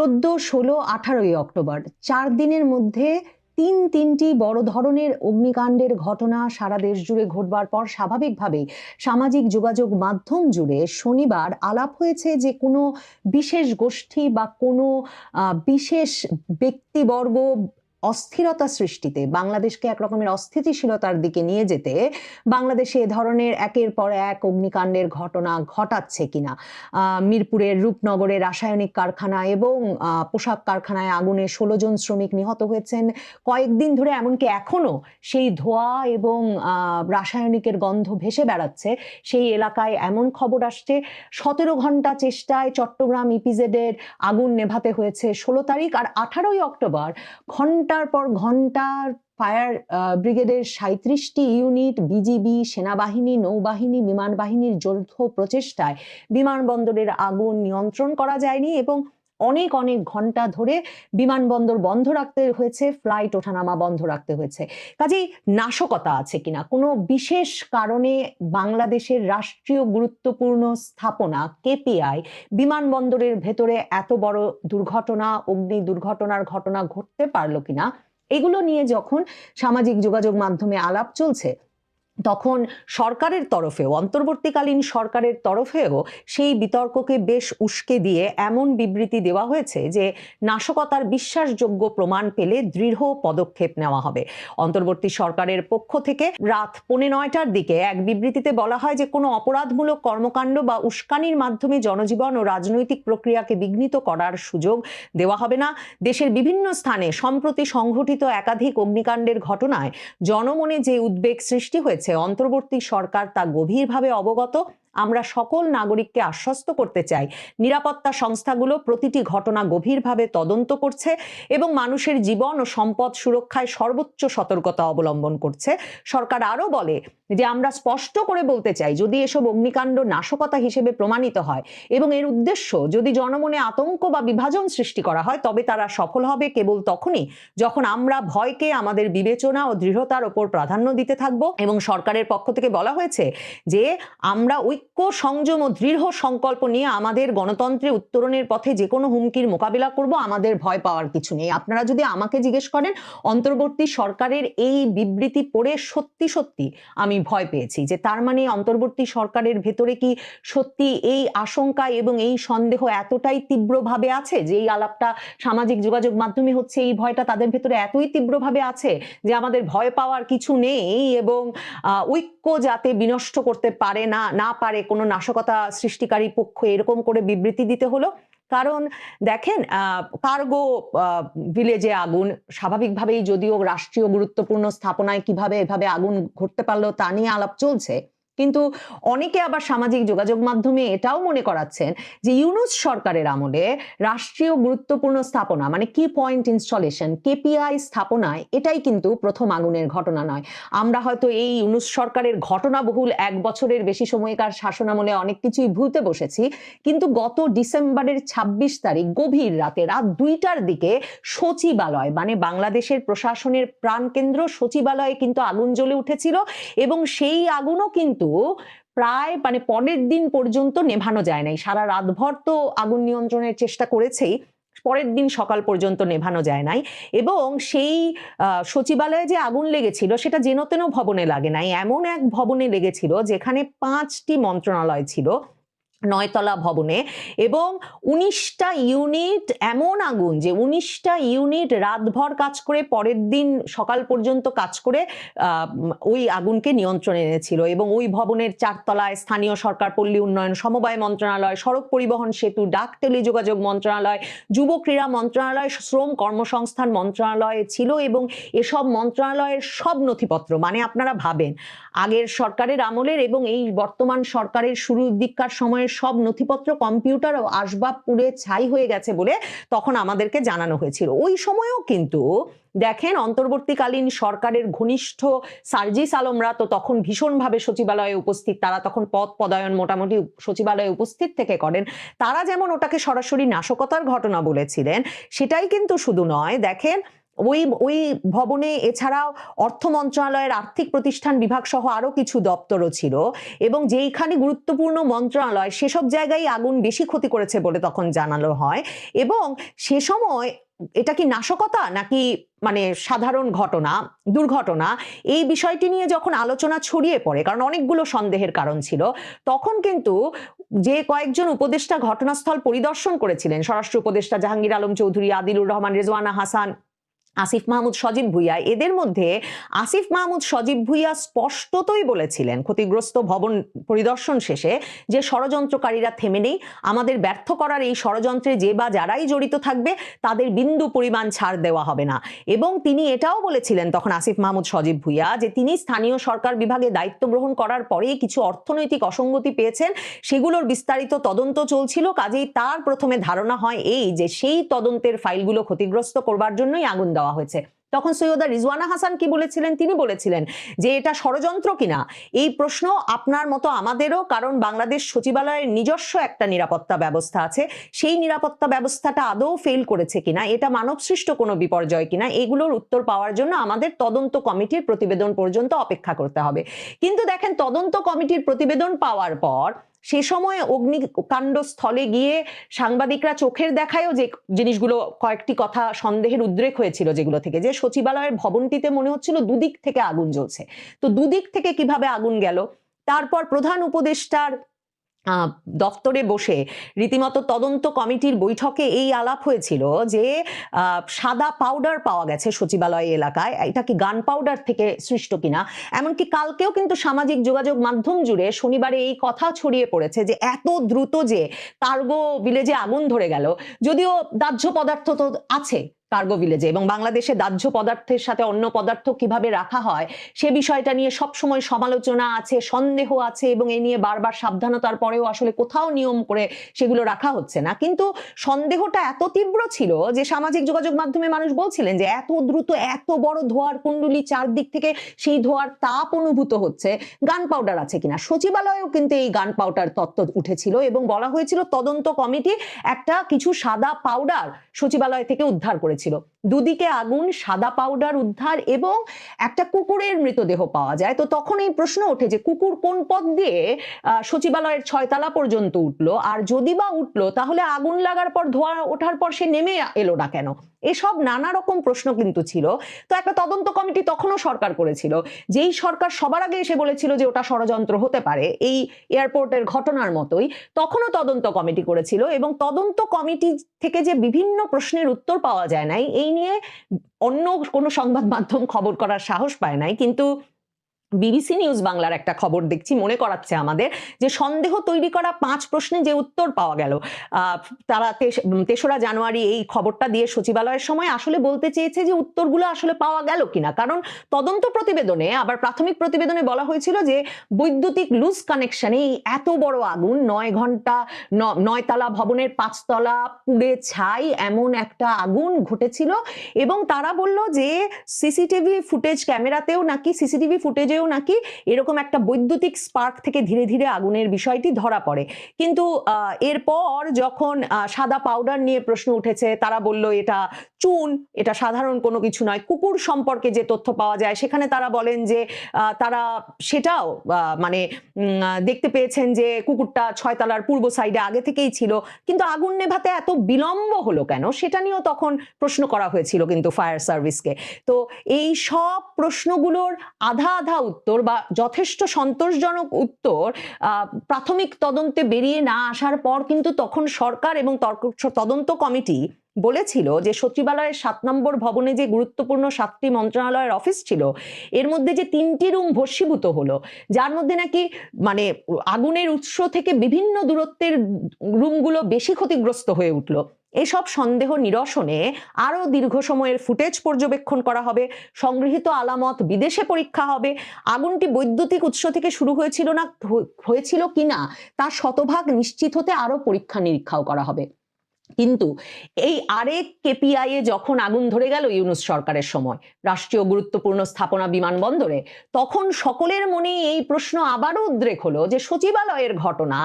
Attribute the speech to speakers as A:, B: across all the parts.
A: চোদ্দ, ষোলো, আঠারোই অক্টোবর, চার দিনের মধ্যে তিন তিনটি বড় ধরনের অগ্নিকাণ্ডের ঘটনা সারা দেশ জুড়ে ঘটবার পর স্বাভাবিকভাবেই সামাজিক যোগাযোগ মাধ্যম জুড়ে শনিবার আলাপ হয়েছে যে কোনো বিশেষ গোষ্ঠী বা কোনো বিশেষ ব্যক্তিবর্গ অস্থিরতা সৃষ্টিতে, বাংলাদেশকে এক রকমের অস্থিতিশীলতার দিকে নিয়ে যেতে বাংলাদেশে এ ধরনের একের পর এক অগ্নিকাণ্ডের ঘটনা ঘটাচ্ছে কিনা? মিরপুরের রূপনগরে রাসায়নিক কারখানা এবং পোশাক কারখানায় আগুনে ষোলো জন শ্রমিক নিহত হয়েছেন। কয়েকদিন ধরে এমনকি এখনও সেই ধোঁয়া এবং রাসায়নিকের গন্ধ ভেসে বেড়াচ্ছে। সেই এলাকায় এমন খবর আসছে, সতেরো ঘণ্টা চেষ্টায় চট্টগ্রাম ইপিজেডের আগুন নেভাতে হয়েছে ষোলো তারিখ আর আঠারোই অক্টোবর ঘণ্টার পর ঘণ্টার ফায়ার ব্রিগেডের সাঁত্রিশটি ইউনিট বিজিবি, সেনাবাহিনী, নৌবাহিনী বিমান বাহিনীর যৌথ প্রচেষ্টায় বিমানবন্দরের আগুন নিয়ন্ত্রণ করা যায়নি এবং অনেক অনেক ঘণ্টা ধরে বিমানবন্দর বন্ধ রাখতে হয়েছে ফ্লাইট ওঠানামা বন্ধ রাখতে হয়েছে। কাজেই নাশকতা আছে কিনা? কোনো বিশেষ কারণে বাংলাদেশের রাষ্ট্রীয় গুরুত্বপূর্ণ স্থাপনা, কেপিআই, বিমানবন্দরের ভেতরে এত বড় দুর্ঘটনা, অগ্নি দুর্ঘটনার ঘটনা ঘটতে পারল কিনা? এগুলো নিয়ে যখন সামাজিক যোগাযোগ মাধ্যমে আলাপ চলছে তখন সরকারের তরফেও, অন্তর্বর্তীকালীন সরকারের তরফেও সেই বিতর্ককে বেশ উস্কে দিয়ে এমন বিবৃতি দেওয়া হয়েছে যে নাশকতার বিশ্বাসযোগ্য প্রমাণ পেলে দৃঢ় পদক্ষেপ নেওয়া হবে। অন্তর্বর্তী সরকারের পক্ষ থেকে রাত পৌনে নয়টার দিকে এক বিবৃতিতে বলা হয় যে কোনো অপরাধমূলক কর্মকাণ্ড বা উস্কানির মাধ্যমে জনজীবন ও রাজনৈতিক প্রক্রিয়াকে বিঘ্নিত করার সুযোগ দেওয়া হবে না। দেশের বিভিন্ন স্থানে, সম্প্রতি সংঘটিত একাধিক অগ্নিকাণ্ডের ঘটনায় জনমনে যে উদ্বেগ সৃষ্টি হয়েছে অন্তর্বর্তী সরকার তা গভীরভাবে অবগত। আমরা সকল নাগরিককে আশ্বস্ত করতে চাই। নিরাপত্তা সংস্থাগুলো প্রতিটি ঘটনা গভীরভাবে তদন্ত করছে এবং মানুষের জীবন ও সম্পদ সুরক্ষায় সর্বোচ্চ সতর্কতা অবলম্বন করছে। সরকার আরও বলে যে আমরা স্পষ্ট করে বলতে চাই, যদি এসব অগ্নিকাণ্ড নাশকতা হিসেবে প্রমাণিত হয় এবং এর উদ্দেশ্য যদি জনমনে আতঙ্ক বা বিভাজন সৃষ্টি করা হয়, তবে তারা সফল হবে কেবল তখনই যখন আমরা ভয়কে আমাদের বিবেচনা ও দৃঢ়তার ওপর প্রাধান্য দিতে থাকব। এবং সরকারের পক্ষ থেকে বলা হয়েছে যে, আমরা ঐক্য, সংযম ও দৃঢ় সংকল্প নিয়ে আমাদের গণতন্ত্রে উত্তরণের পথে যে কোনো হুমকির মোকাবিলা করব, আমাদের ভয় পাওয়ার কিছু নেই। আপনারা যদি আমাকে জিজ্ঞেস করেন, অন্তর্বর্তী সরকারের এই বিবৃতি পড়ে সত্যি সত্যি আমি ভয় পেয়েছি যে তার মানে অন্তর্বর্তী সরকারের ভেতরে কি সত্যি এই আশঙ্কা এবং এই সন্দেহ এতটাই তীব্রভাবে আছে যে এই আলাপটা সামাজিক যোগাযোগ মাধ্যমে হচ্ছে এই ভয়টা তাদের ভেতরে এতই তীব্রভাবে আছে যে আমাদের ভয় পাওয়ার কিছু নেই এবং ঐক্য যাতে বিনষ্ট করতে পারে না না পারে কোনো নাশকতা সৃষ্টিকারী পক্ষ এরকম করে বিবৃতি দিতে হলো। কারণ দেখেন কার্গো ভিলেজে আগুন, স্বাভাবিকভাবেই যদিও রাষ্ট্রীয় গুরুত্বপূর্ণ স্থাপনায় কীভাবে এভাবে আগুন ঘটতে পারল তা নিয়ে আলাপ চলছে কিন্তু অনেকে আবার সামাজিক যোগাযোগ মাধ্যমে এটাও মনে করাচ্ছেন যে ইউনুস সরকারের আমলে রাষ্ট্রীয় গুরুত্বপূর্ণ স্থাপনা মানে কি পয়েন্ট ইনস্টলেশন কেপিআই স্থাপনায় এটাই কিন্তু প্রথম আগুনের ঘটনা নয়। আমরা হয়তো এই ইউনুস সরকারের ঘটনাবহুল এক বছরের বেশি সময়কার শাসনামলে অনেক কিছুই ভুলতে বসেছি, কিন্তু গত ডিসেম্বরের ২৬ তারিখ গভীর রাতে রাত দুইটার দিকে সচিবালয় মানে বাংলাদেশের প্রশাসনের প্রাণকেন্দ্র সচিবালয়ে কিন্তু আগুন জ্বলে উঠেছিল এবং সেই আগুনও কিন্তু প্রায় মানে পরের দিন পর্যন্ত নেভানো যায় নাই। সারা রাতভর তো আগুন নিয়ন্ত্রণের চেষ্টা করেছেই, পরের দিন সকাল পর্যন্ত নেভানো যায় নাই। এবং সেই সচিবালয়ে যে আগুন লেগেছিল, সেটা যেন তেন ভবনে লাগে নাই। এমন এক ভবনে লেগেছিল, যেখানে পাঁচটি মন্ত্রণালয় ছিল। নয়তলা ভবনে এবং উনিশটা ইউনিট এমন আগুন যে উনিশটা ইউনিট রাতভর কাজ করে, পরের দিন সকাল পর্যন্ত কাজ করে ওই আগুনকে নিয়ন্ত্রণে এনেছিল এবং ওই ভবনের চারতলায় স্থানীয় সরকার, পল্লী উন্নয়ন, সমবায় মন্ত্রণালয়, সড়ক পরিবহন সেতু, ডাক টেলিযোগাযোগ মন্ত্রণালয়, যুব ক্রীড়া মন্ত্রণালয়, শ্রম কর্মসংস্থান মন্ত্রণালয় ছিল এবং এসব মন্ত্রণালয়ের সব নথিপত্র মানে আপনারা ভাবেন, আগের সরকারের আমলের এবং এই বর্তমান সরকারের শুরুর দিককার সময়ের সব নথিপত্র কম্পিউটার ও আসবাব পুড়ে ছাই হয়ে গেছে বলে তখন আমাদেরকে জানানো হয়েছিল। ওই সময়ও কিন্তু দেখেন অন্তর্বর্তীকালীন সরকারের ঘনিষ্ঠ সার্জিস আলমরা তো তখন ভীষণভাবে সচিবালয়ে উপস্থিত, তারা তখন পদ পদায়ন মোটামুটি সচিবালয়ে উপস্থিত থেকে করেন। তারা যেমন ওটাকে সরাসরি নাশকতার ঘটনা বলেছিলেন, সেটাই কিন্তু শুধু নয়, দেখেন ওই ওই ভবনে এছাড়াও অর্থ মন্ত্রণালয়ের আর্থিক প্রতিষ্ঠান বিভাগ সহ আরও কিছু দপ্তরও ছিল এবং যেইখানে গুরুত্বপূর্ণ মন্ত্রণালয়, সেসব জায়গায় আগুন বেশি ক্ষতি করেছে বলে তখন জানানো হয় এবং সে সময় এটা কি নাশকতা নাকি মানে সাধারণ ঘটনা, দুর্ঘটনা, এই বিষয়টি নিয়ে যখন আলোচনা ছড়িয়ে পড়ে, কারণ অনেকগুলো সন্দেহের কারণ ছিল, তখন কিন্তু যে কয়েকজন উপদেষ্টা ঘটনাস্থল পরিদর্শন করেছিলেন, স্বরাষ্ট্র উপদেষ্টা জাহাঙ্গীর আলম চৌধুরী, আদিলুর রহমান, রেজওয়ানা হাসান আসিফ মাহমুদ সজীব ভুইয়া। এদের মধ্যে আসিফ মাহমুদ সজীব ভুইয়া স্পষ্টতই বলেছিলেন, ক্ষতিগ্রস্ত ভবন পরিদর্শন শেষে যে ষড়যন্ত্রকারীরা থেমে নেই, আমাদের ব্যর্থ করার এই ষড়যন্ত্রে যে বা যারাই জড়িত থাকবে, তাদের বিন্দু পরিমাণ ছাড় দেওয়া হবে না। এবং তিনি এটাও বলেছিলেন তখন আসিফ মাহমুদ সজীব ভুইয়া যে তিনি স্থানীয় সরকার বিভাগে দায়িত্ব গ্রহণ করার পরেই কিছু অর্থনৈতিক অসঙ্গতি পেয়েছেন, সেগুলোর বিস্তারিত তদন্ত চলছিল, কাজেই তার প্রথমে ধারণা হয় এই যে সেই তদন্তের ফাইলগুলো ক্ষতিগ্রস্ত করবার জন্যই আগুন দেওয়া হয়েছে। তখন সৈয়দা রিজওয়ানা হাসান কি বলেছিলেন? তিনি বলেছিলেন যে, এটা ষড়যন্ত্র কিনা? এই প্রশ্ন আপনার মতো আমাদেরও, কারণ বাংলাদেশ সচিবালয়ের নিজস্ব একটা নিরাপত্তা ব্যবস্থা আছে। সেই নিরাপত্তা ব্যবস্থাটা আদৌ ফেল করেছে কিনা? এটা মানবসৃষ্ট কোনো বিপর্যয় কিনা? এগুলোর উত্তর পাওয়ার জন্য আমাদের তদন্ত কমিটির প্রতিবেদন পর্যন্ত অপেক্ষা করতে হবে। কিন্তু দেখেন, তদন্ত কমিটির প্রতিবেদন পাওয়ার পর সে সময় অগ্নিকাণ্ড স্থলে গিয়ে সাংবাদিকরা চোখের দেখায়ও যে জিনিসগুলো কয়েকটি কথা সন্দেহের উদ্রেক হয়েছিল যেগুলো থেকে, যে সচিবালয়ের ভবনটিতে মনে হচ্ছিল দুদিক থেকে আগুন জ্বলছে। তো দুদিক থেকে কীভাবে আগুন গেল? তারপর প্রধান উপদেষ্টার দপ্তরে বসে রীতিমতো তদন্ত কমিটির বৈঠকে এই আলাপ হয়েছিল যে সাদা পাউডার পাওয়া গেছে সচিবালয় এলাকায়। এটা কি গান পাউডার থেকে সৃষ্ট কিনা? এমনকি কালকেও কিন্তু সামাজিক যোগাযোগ মাধ্যম জুড়ে শনিবারে এই কথা ছড়িয়ে পড়েছে যে, এত দ্রুত যে, কার্গো ভিলেজে আগুন ধরে গেল। যদিও দাহ্য পদার্থ তো আছে কার্গো ভিলেজে এবং বাংলাদেশে দাহ্য পদার্থের সাথে অন্য পদার্থ কীভাবে রাখা হয়, সে বিষয়টা নিয়ে সবসময় সমালোচনা আছে, সন্দেহ আছে এবং এ নিয়ে বারবার সাবধানতার পরেও আসলে কোথাও নিয়ম করে সেগুলো রাখা হচ্ছে না। কিন্তু সন্দেহটা এত তীব্র ছিল যে সামাজিক যোগাযোগ মাধ্যমে মানুষ বলছিলেন যে এত দ্রুত এত বড় ধোয়ার কুণ্ডলি চারদিক থেকে সেই ধোয়ার তাপ অনুভূত হচ্ছে, গান পাউডার আছে কিনা? সচিবালয়েও কিন্তু এই গান পাউডার তত্ত্ব উঠেছিল এবং বলা হয়েছিল তদন্ত কমিটি একটা কিছু সাদা পাউডার সচিবালয় থেকে উদ্ধার করেছিল। দুদিকে আগুন, সাদা পাউডার উদ্ধার এবং একটা কুকুরের মৃতদেহ পাওয়া যায়। তো তখন এই প্রশ্ন ওঠে যে কুকুর কোন পথ দিয়ে সচিবালয়ের ছয়তলা পর্যন্ত উঠল? আর যদি বা উঠল, তাহলে আগুন লাগার পর, ধোয়া ওঠার পর সে নেমে এলো না কেন? এসব নানা রকম প্রশ্ন কিন্তু ছিল। তো একটা তদন্ত কমিটি তখনও সরকার করেছিল, যেই সরকার সবার আগে এসে বলেছিল যে ওটা ষড়যন্ত্র হতে পারে, এই এয়ারপোর্টের ঘটনার মতোই, তখনও তদন্ত কমিটি করেছিল এবং তদন্ত কমিটি থেকে যে বিভিন্ন প্রশ্নের উত্তর পাওয়া যায় নাই, এই নিয়ে অন্য কোনো সংবাদ মাধ্যম খবর করার সাহস পায় নাই, কিন্তু বিবিসি নিউজ বাংলার একটা খবর দেখছি, মনে করাচ্ছে আমাদের, যে সন্দেহ তৈরি করা পাঁচ প্রশ্নে যে উত্তর পাওয়া গেল। তারা তেস- তেসরা জানুয়ারি এই খবরটা দিয়ে সচিবালয়ের সময় আসলে বলতে চেয়েছে যে উত্তরগুলো আসলে পাওয়া গেল কিনা। কারণ তদন্ত প্রতিবেদনে, আবার প্রাথমিক প্রতিবেদনে বলা হয়েছিল যে বৈদ্যুতিক লুজ কানেকশনে এই এত বড় আগুন, নয় ঘণ্টা নয়তলা ভবনের পাঁচতলা পুড়ে ছাই এমন একটা আগুন ঘটেছিল এবং তারা বলল যে সিসিটিভি ফুটেজ ক্যামেরাতেও নাকি সিসিটিভি ফুটেজেও নাকি এরকম একটা বৈদ্যুতিক স্পার্ক থেকে ধীরে ধীরে আগুনের বিষয়টি ধরা পড়ে। কিন্তু এরপর যখন সাদা পাউডার নিয়ে প্রশ্ন উঠেছে, তারা বলল, এটা চুন, এটা সাধারণ কোনো কিছু নয়। কুকুর সম্পর্কে যে তথ্য পাওয়া যায়, সেখানে তারা বলেন যে তারা সেটাও মানে দেখতে পেয়েছেন যে কুকুরটা ছয়তলার পূর্ব সাইডে আগে থেকেই ছিল। কিন্তু আগুন নেভাতে এত বিলম্ব হলো কেন? সেটা নিয়েও তখন প্রশ্ন করা হয়েছিল কিন্তু ফায়ার সার্ভিসকে তো এই সব প্রশ্নগুলোর আধা আধা উত্তর বা যথেষ্ট সন্তোষজনক উত্তর প্রাথমিক তদন্তে বেরিয়ে না আসার পর কিন্তু তখন সরকার এবং তর্ক- তদন্ত কমিটি বলেছিল যে সচিবালয়ের সাত নম্বর ভবনে যে গুরুত্বপূর্ণ সাতটি মন্ত্রণালয়ের অফিস ছিল, এর মধ্যে যে তিনটি রুম ভস্মীভূত হলো, যার মধ্যে নাকি মানে আগুনের উৎস থেকে বিভিন্ন দূরত্বের রুমগুলো বেশি ক্ষতিগ্রস্ত হয়ে উঠল। এসব সন্দেহ নিরসনে আরও দীর্ঘ সময়ের ফুটেজ পর্যবেক্ষণ করা হবে। সংগৃহীত আলামত বিদেশে পরীক্ষা হবে। আগুনটি বৈদ্যুতিক উৎস থেকে শুরু হয়েছিল না, হয়েছিল কিনা তা শতভাগ নিশ্চিত হতে আরও পরীক্ষা নিরীক্ষাও করা হবে। কিন্তু এই আরেক কেপিআই এ যখন আগুন ধরে গেল ইউনুস সরকারের সময়, রাষ্ট্রীয় গুরুত্বপূর্ণ স্থাপনা বিমানবন্দরে তখন সকলের মনে এই প্রশ্ন আবারও উদ্রেক হলো যে সচিবালয়ের ঘটনা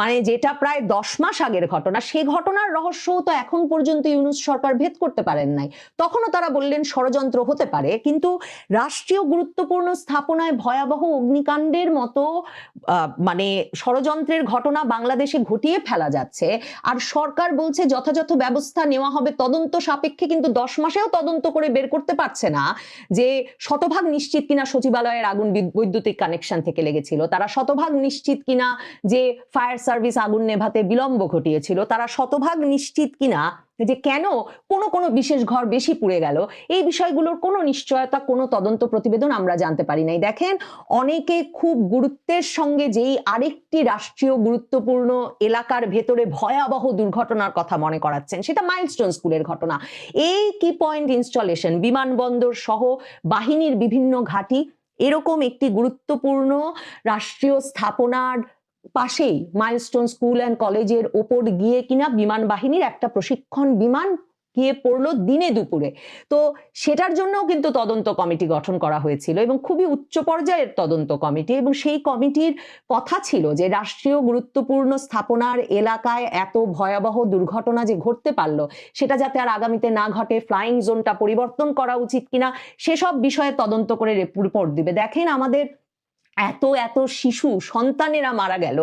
A: মানে যেটা প্রায় দশ মাস আগের ঘটনা, সে ঘটনার রহস্য তো এখন পর্যন্ত ইউনুস সরকার ভেদ করতে পারেন নাই। তখনও তারা বললেন ষড়যন্ত্র হতে পারে, কিন্তু রাষ্ট্রীয় গুরুত্বপূর্ণ স্থাপনায় ভয়াবহ অগ্নিকাণ্ডের মতো মানে ষড়যন্ত্রের ঘটনা বাংলাদেশে ঘটিয়ে ফেলা যাচ্ছে। আর সরকার বলছে যথাযথ ব্যবস্থা নেওয়া হবে তদন্ত সাপেক্ষে, কিন্তু দশ মাসেও তদন্ত করে বের করতে পারছে না যে শতভাগ নিশ্চিত কিনা সচিবালয়ের আগুন বিদ- বৈদ্যুতিক কানেকশন থেকে লেগেছিল। তারা শতভাগ নিশ্চিত কিনা যে ফায়ার সার্ভিস আগুন নেভাতে বিলম্ব ঘটিয়েছিল, তারা শতভাগ নিশ্চিত কিনা যে কেন কোনো কোনো বিশেষ ঘর বেশি পুড়ে গেল? এই বিষয়গুলোর কোনো নিশ্চয়তা, কোনো তদন্ত প্রতিবেদন আমরা জানতে পারি নাই। দেখেন, অনেকে খুব গুরুত্বের সঙ্গে যেই আরেকটি রাষ্ট্রীয় গুরুত্বপূর্ণ এলাকার ভেতরে ভয়াবহ দুর্ঘটনার কথা মনে করাচ্ছেন, সেটা মাইলস্টোন স্কুলের ঘটনা। এই কি পয়েন্ট ইনস্টলেশন বিমানবন্দর সহ বাহিনীর বিভিন্ন ঘাঁটি, এরকম একটি গুরুত্বপূর্ণ রাষ্ট্রীয় স্থাপনার পাশেই মাইলস্টোন স্কুল অ্যান্ড কলেজের ওপর গিয়ে কিনা বিমান বাহিনীর একটা প্রশিক্ষণ বিমান গিয়ে পড়ল দিনে দুপুরে। তো সেটার জন্যও কিন্তু তদন্ত কমিটি গঠন করা হয়েছিল এবং খুবই উচ্চ পর্যায়ের তদন্ত কমিটি এবং সেই কমিটির কথা ছিল যে রাষ্ট্রীয় গুরুত্বপূর্ণ স্থাপনার এলাকায় এত ভয়াবহ দুর্ঘটনা যে ঘটতে পারল, সেটা যাতে আর আগামীতে না ঘটে ফ্লাইং জোনটা পরিবর্তন করা উচিত কিনা, সেসব বিষয়ে তদন্ত করে রিপোর্ট দিবে। দেখেন আমাদের এত এত শিশু, সন্তানেরা মারা গেল।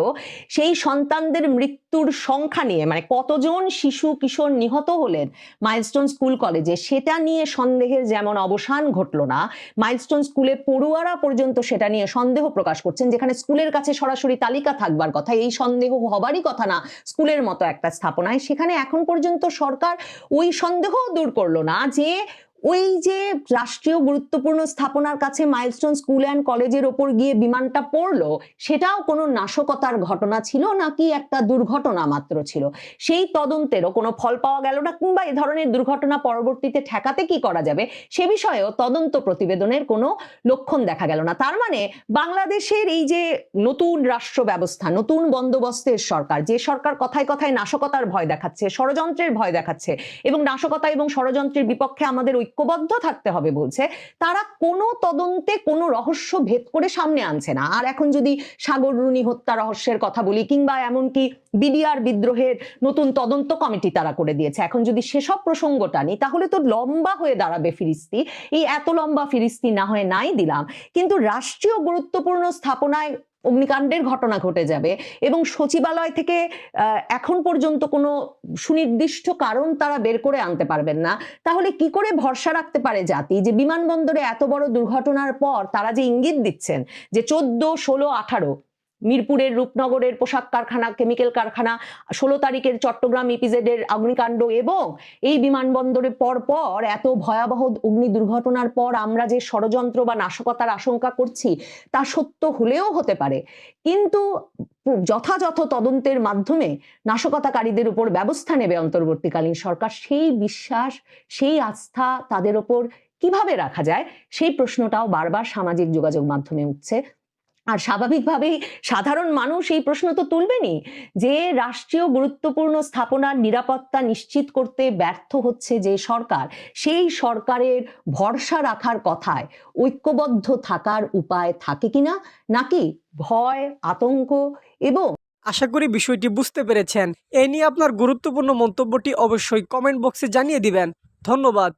A: সেই সন্তানদের মৃত্যুর সংখ্যা নিয়ে মানে কতজন শিশু, কিশোর নিহত হলেন মাইলস্টোন স্কুল কলেজে, সেটা নিয়ে সন্দেহের যেমন অবসান ঘটলো না, মাইলস্টোন স্কুলে পড়ুয়ারা পর্যন্ত সেটা নিয়ে সন্দেহ প্রকাশ করছেন, যেখানে স্কুলের কাছে সরাসরি তালিকা থাকবার কথা, এই সন্দেহ হবারই কথা না, স্কুলের মতো একটা স্থাপনায়। সেখানে এখন পর্যন্ত সরকার ওই সন্দেহ দূর করল না যে ওই যে রাষ্ট্রীয় গুরুত্বপূর্ণ স্থাপনার কাছে মাইলস্টোন স্কুল অ্যান্ড কলেজের ওপর গিয়ে বিমানটা পড়ল, সেটাও কোনো নাশকতার ঘটনা ছিল নাকি একটা দুর্ঘটনা মাত্র ছিল? সেই তদন্তেরও কোনো ফল পাওয়া গেল না, কিংবা এ ধরনের দুর্ঘটনা পরবর্তীতে ঠেকাতে কি করা যাবে? সে বিষয়েও তদন্ত প্রতিবেদনের কোনো লক্ষণ দেখা গেল না। তার মানে বাংলাদেশের এই যে নতুন রাষ্ট্র ব্যবস্থা, নতুন বন্দোবস্তের সরকার, যে সরকার কথায় কথায় নাশকতার ভয় দেখাচ্ছে, ষড়যন্ত্রের ভয় দেখাচ্ছে, এবং নাশকতা এবং ষড়যন্ত্রের বিপক্ষে আমাদের ঐক্যবদ্ধ থাকতে হবে বলছে, তারা কোনো তদন্তে কোনো রহস্য ভেদ করে সামনে আনছে না। আর এখন যদি সাগর রুনি হত্যা রহস্যের কথা বলি, কিংবা এমনকি বিডিআর বিদ্রোহের নতুন তদন্ত কমিটি তারা করে দিয়েছে, এখন যদি সেসব প্রসঙ্গ টানি তাহলে তো লম্বা হয়ে দাঁড়াবে ফিরিস্তি। এই এত লম্বা ফিরিস্তি না হয়ে নাই দিলাম। কিন্তু রাষ্ট্রীয় গুরুত্বপূর্ণ স্থাপনায় অগ্নিকাণ্ডের ঘটনা ঘটে যাবে এবং সচিবালয় থেকে এখন পর্যন্ত কোনো সুনির্দিষ্ট কারণ তারা বের করে আনতে পারবেন না। তাহলে কি করে ভরসা রাখতে পারে জাতি যে বিমানবন্দরে এত বড় দুর্ঘটনার পর তারা যে ইঙ্গিত দিচ্ছেন যে চোদ্দ, ষোলো, আঠারো মিরপুরের রূপনগরের পোশাক কারখানা কেমিক্যাল কারখানা, ষোলো তারিখের চট্টগ্রাম ইপিজেড এর অগ্নিকাণ্ড এবং এই বিমানবন্দরে পর পর এত ভয়াবহ অগ্নি দুর্ঘটনার পর আমরা যে ষড়যন্ত্র বা নাশকতার আশঙ্কা করছি, তা সত্য হলেও হতে পারে। কিন্তু যথাযথ তদন্তের মাধ্যমে নাশকতাকারীদের উপর ব্যবস্থা নেবে অন্তর্বর্তীকালীন সরকার। সেই বিশ্বাস, সেই আস্থা তাদের ওপর কীভাবে রাখা যায়, সেই প্রশ্নটাও বারবার সামাজিক যোগাযোগ মাধ্যমে উঠছে। আর স্বাভাবিকভাবেই সাধারণ মানুষ এই প্রশ্ন তো তুলবেনই যে রাষ্ট্রীয় গুরুত্বপূর্ণ স্থাপনার নিরাপত্তা নিশ্চিত করতে ব্যর্থ হচ্ছে যে সরকার, সেই সরকারের ভরসা রাখার কথায় ঐক্যবদ্ধ থাকার উপায় থাকে কিনা, নাকি ভয়, আতঙ্ক এবং
B: আশা করি বিষয়টি বুঝতে পেরেছেন। এ নিয়ে আপনার গুরুত্বপূর্ণ মন্তব্যটি অবশ্যই কমেন্ট বক্সে জানিয়ে দিবেন। ধন্যবাদ।